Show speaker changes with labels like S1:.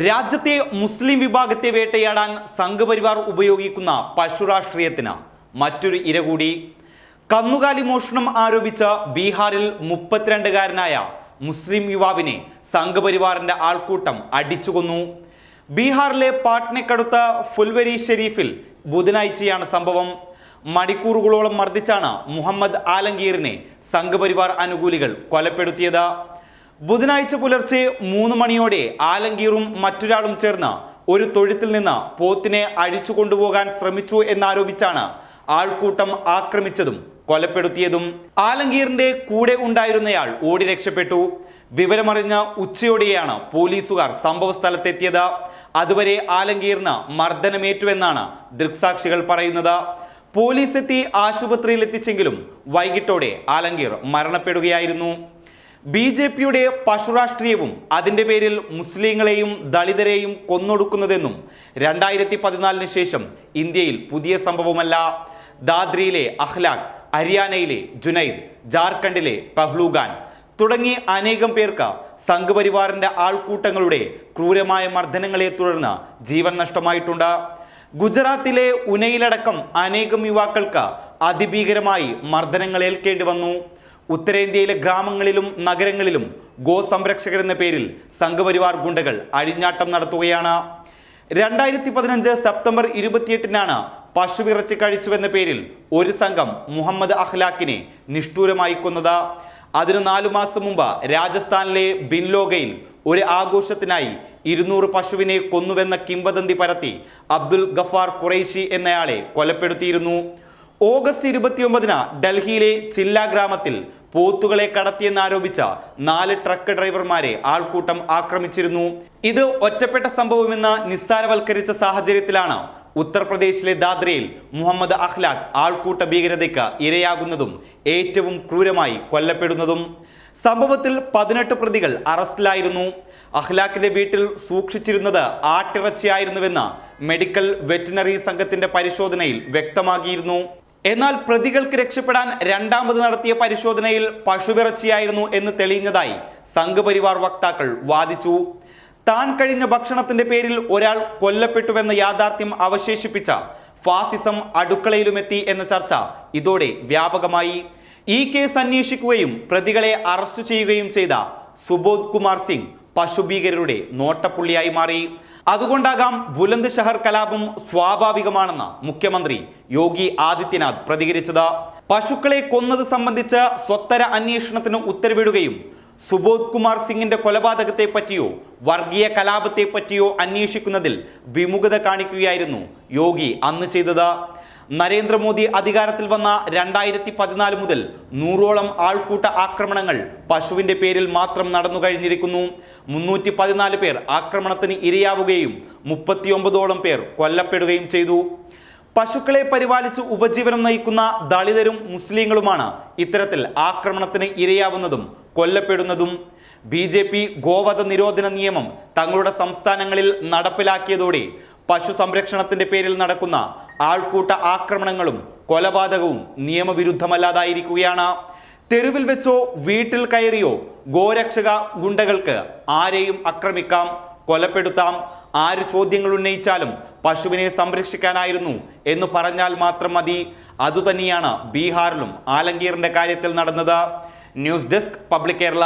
S1: രാജ്യത്തെ മുസ്ലിം വിഭാഗത്തെ വേട്ടയാടാൻ സംഘപരിവാർ ഉപയോഗിക്കുന്ന പശുരാഷ്ട്രീയത്തിന് മറ്റൊരു ഇര കൂടി. കന്നുകാലി മോഷണം ആരോപിച്ച ബീഹാറിൽ മുപ്പത്തിരണ്ടുകാരനായ മുസ്ലിം യുവാവിനെ സംഘപരിവാറിന്റെ ആൾക്കൂട്ടം അടിച്ചുകൊന്നു. ബീഹാറിലെ പാട്നയ്ക്കടുത്ത് ഫുൽവരി ഷെരീഫിൽ ബുധനാഴ്ചയാണ് സംഭവം. മണിക്കൂറുകളോളം മർദ്ദിച്ചാണ് മുഹമ്മദ് ആലംഗീറിനെ സംഘപരിവാർ അനുകൂലികൾ കൊലപ്പെടുത്തിയത്. ബുധനാഴ്ച പുലർച്ചെ മൂന്ന് മണിയോടെ ആലങ്കീറും മറ്റൊരാളും ചേർന്ന് ഒരു തൊഴുത്തിൽ നിന്ന് പോത്തിനെ അഴിച്ചു കൊണ്ടുപോകാൻ ശ്രമിച്ചു എന്നാരോപിച്ചാണ് ആൾക്കൂട്ടം ആക്രമിച്ചതും കൊലപ്പെടുത്തിയതും. ആലങ്കീറിന്റെ കൂടെ ഉണ്ടായിരുന്നയാൾ ഓടി രക്ഷപ്പെട്ടു. വിവരമറിഞ്ഞ ഉച്ചയോടെയാണ് പോലീസുകാർ സംഭവ സ്ഥലത്തെത്തിയത് അതുവരെ ആലങ്കീറിന് മർദ്ദനമേറ്റുവെന്നാണ് ദൃക്സാക്ഷികൾ പറയുന്നത്. പോലീസ് എത്തി ആശുപത്രിയിൽ എത്തിച്ചെങ്കിലും വൈകിട്ടോടെ ആലങ്കീർ മരണപ്പെടുകയായിരുന്നു. ബി ജെ പിയുടെ പശുരാഷ്ട്രീയവും അതിന്റെ പേരിൽ മുസ്ലിങ്ങളെയും ദളിതരെയും കൊന്നൊടുക്കുന്നതെന്നും രണ്ടായിരത്തി പതിനാലിന് ശേഷം ഇന്ത്യയിൽ പുതിയ സംഭവമല്ല. ദാദ്രിയിലെ അഹ്ലാഖ് ഹരിയാനയിലെ ജുനൈദ് ജാർഖണ്ഡിലെ പഹ്ലൂഗാൻ തുടങ്ങി അനേകം പേർക്ക് സംഘപരിവാറിന്റെ ആൾക്കൂട്ടങ്ങളുടെ ക്രൂരമായ മർദ്ദനങ്ങളെ തുടർന്ന് ജീവൻ നഷ്ടമായിട്ടുണ്ട്. ഗുജറാത്തിലെ ഉനയിലടക്കം അനേകം യുവാക്കൾക്ക് അതിഭീകരമായി മർദ്ദനങ്ങൾ ഏൽക്കേണ്ടി വന്നു. ഉത്തരേന്ത്യയിലെ ഗ്രാമങ്ങളിലും നഗരങ്ങളിലും ഗോ സംരക്ഷകർ എന്ന പേരിൽ സംഘപരിവാർ ഗുണ്ടകൾ അഴിഞ്ഞാട്ടം നടത്തുകയാണ്. രണ്ടായിരത്തി പതിനഞ്ച് സെപ്റ്റംബർ ഇരുപത്തിയെട്ടിനാണ് പശുവിറച്ചി കഴിച്ചുവെന്ന പേരിൽ ഒരു സംഘം മുഹമ്മദ് അഖ്ലാഖിനെ നിഷ്ഠൂരമായി കൊന്നത്. അതിന് നാലു മാസം മുമ്പ് രാജസ്ഥാനിലെ ബിൻലോഗയിൽ ഒരു ആഘോഷത്തിനായി ഇരുന്നൂറ് പശുവിനെ കൊന്നുവെന്ന കിംവദന്തി പരത്തി അബ്ദുൽ ഗഫാർ ഖുറൈഷി എന്നയാളെ കൊലപ്പെടുത്തിയിരുന്നു. ഓഗസ്റ്റ് ഇരുപത്തിയൊമ്പതിന് ഡൽഹിയിലെ ചില്ല ഗ്രാമത്തിൽ പോത്തുകളെ കടത്തിയെന്നാരോപിച്ച നാല് ട്രക്ക് ഡ്രൈവർമാരെ ആൾക്കൂട്ടം ആക്രമിച്ചിരുന്നു. ഇത് ഒറ്റപ്പെട്ട സംഭവമെന്ന് നിസ്സാരവൽക്കരിച്ച സാഹചര്യത്തിലാണ് ഉത്തർപ്രദേശിലെ ദാദ്രയിൽ മുഹമ്മദ് അഖ്ലാഖ് ആൾക്കൂട്ട ഭീകരതയ്ക്ക് ഇരയാകുന്നതും ഏറ്റവും ക്രൂരമായി കൊല്ലപ്പെടുന്നതും. സംഭവത്തിൽ പതിനെട്ട് പ്രതികൾ അറസ്റ്റിലായിരുന്നു. അഖ്ലാഖിന്റെ വീട്ടിൽ സൂക്ഷിച്ചിരുന്നത് ആട്ടിറച്ചിയായിരുന്നുവെന്ന് മെഡിക്കൽ വെറ്റിനറി സംഘത്തിന്റെ പരിശോധനയിൽ വ്യക്തമാക്കിയിരുന്നു. എന്നാൽ പ്രതികൾക്ക് രക്ഷപ്പെടാൻ രണ്ടാമത് നടത്തിയ പരിശോധനയിൽ പശുവിറച്ചിയായിരുന്നു എന്ന് തെളിഞ്ഞതായി സംഘപരിവാർ വക്താക്കൾ വാദിച്ചു. താൻ കഴിഞ്ഞ ഭക്ഷണത്തിന്റെ പേരിൽ ഒരാൾ കൊല്ലപ്പെട്ടുവെന്ന യാഥാർത്ഥ്യം അവശേഷിപ്പിച്ച ഫാസിസം അടുക്കളയിലുമെത്തി എന്ന ചർച്ച ഇതോടെ വ്യാപകമായി. ഈ കേസ് അന്വേഷിക്കുകയും പ്രതികളെ അറസ്റ്റ് ചെയ്യുകയും ചെയ്ത സുബോധ് കുമാർ സിംഗ് പശുഭീകരരുടെ നോട്ടപ്പുള്ളിയായി മാറി. അതുകൊണ്ടാകാം ബുലന്ദ് ഷഹർ കലാപം സ്വാഭാവികമാണെന്ന് മുഖ്യമന്ത്രി യോഗി ആദിത്യനാഥ് പ്രതികരിച്ചത്. പശുക്കളെ കൊന്നത് സംബന്ധിച്ച് സ്വത്തര അന്വേഷണത്തിന് ഉത്തരവിടുകയും സുബോധ് കുമാർ സിംഗിന്റെ കൊലപാതകത്തെ പറ്റിയോ വർഗീയ കലാപത്തെ പറ്റിയോ അന്വേഷിക്കുന്നതിൽ വിമുഖത കാണിക്കുകയായിരുന്നു യോഗി അന്ന് ചെയ്തത്. നരേന്ദ്രമോദി അധികാരത്തിൽ വന്ന രണ്ടായിരത്തി പതിനാല് മുതൽ നൂറോളം ആൾക്കൂട്ട ആക്രമണങ്ങൾ പശുവിന്റെ പേരിൽ മാത്രം നടന്നു കഴിഞ്ഞിരിക്കുന്നു. മുന്നൂറ്റി പതിനാല് പേർ ആക്രമണത്തിന് ഇരയാവുകയും മുപ്പത്തിയൊമ്പതോളം പേർ കൊല്ലപ്പെടുകയും ചെയ്തു. പശുക്കളെ പരിപാലിച്ച് ഉപജീവനം നയിക്കുന്ന ദളിതരും മുസ്ലിങ്ങളുമാണ് ഇത്തരത്തിൽ ആക്രമണത്തിന് ഇരയാവുന്നതും കൊല്ലപ്പെടുന്നതും. ബി ജെ പി ഗോവധ നിരോധന നിയമം തങ്ങളുടെ സംസ്ഥാനങ്ങളിൽ നടപ്പിലാക്കിയതോടെ പശു സംരക്ഷണത്തിന്റെ പേരിൽ നടക്കുന്ന ആൾക്കൂട്ട ആക്രമണങ്ങളും കൊലപാതകവും നിയമവിരുദ്ധമല്ലാതായിരിക്കുകയാണ്. തെരുവിൽ വെച്ചോ വീട്ടിൽ കയറിയോ ഗോരക്ഷക ഗുണ്ടകൾക്ക് ആരെയും ആക്രമിക്കാം കൊലപ്പെടുത്താം. ആര് ചോദ്യങ്ങൾ ഉന്നയിച്ചാലും പശുവിനെ സംരക്ഷിക്കാനായിരുന്നു എന്ന് പറഞ്ഞാൽ മാത്രം മതി. അതുതന്നെയാണ് ബീഹാറിലും ആലങ്കീറിന്റെ കാര്യത്തിൽ നടന്നത്. News desk public Kerala.